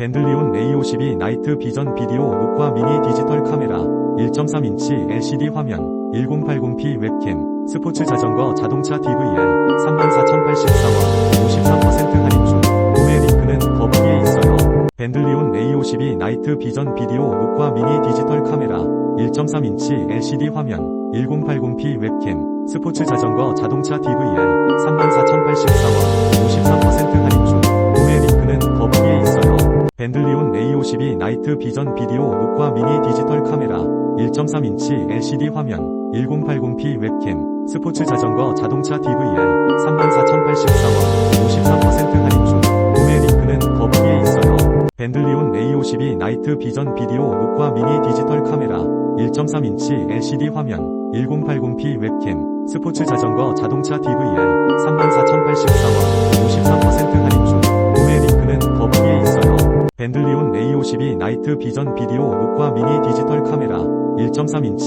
벤들리온 A52 나이트 비전 비디오 녹화 미니 디지털 카메라 1.3인치 LCD 화면 1080p 웹캠 스포츠 자전거 자동차 DVR 34,084원 53% 할인 중 구매 링크는 더보기에 있어요. 벤들리온 A52 나이트 비전 비디오 녹화 미니 디지털 카메라 1.3인치 LCD 화면 1080p 웹캠 스포츠 자전거 자동차 DVR 34,084원 A52 나이트 비전 비디오 녹화 미니 디지털 카메라 1.3인치 LCD 화면 1080p 웹캠 스포츠 자전거 자동차 DVR 34,084원 53% 할인 중 구매 링크는 더보기에 있어요. 벤들리온 A52 나이트 비전 비디오 녹화 미니 디지털 카메라 1.3인치 LCD 화면 1080p 웹캠 스포츠 자전거 자동차 DVR 34,084 벤들리온 A52 나이트 비전 비디오 녹화 미니 디지털 카메라 1.3인치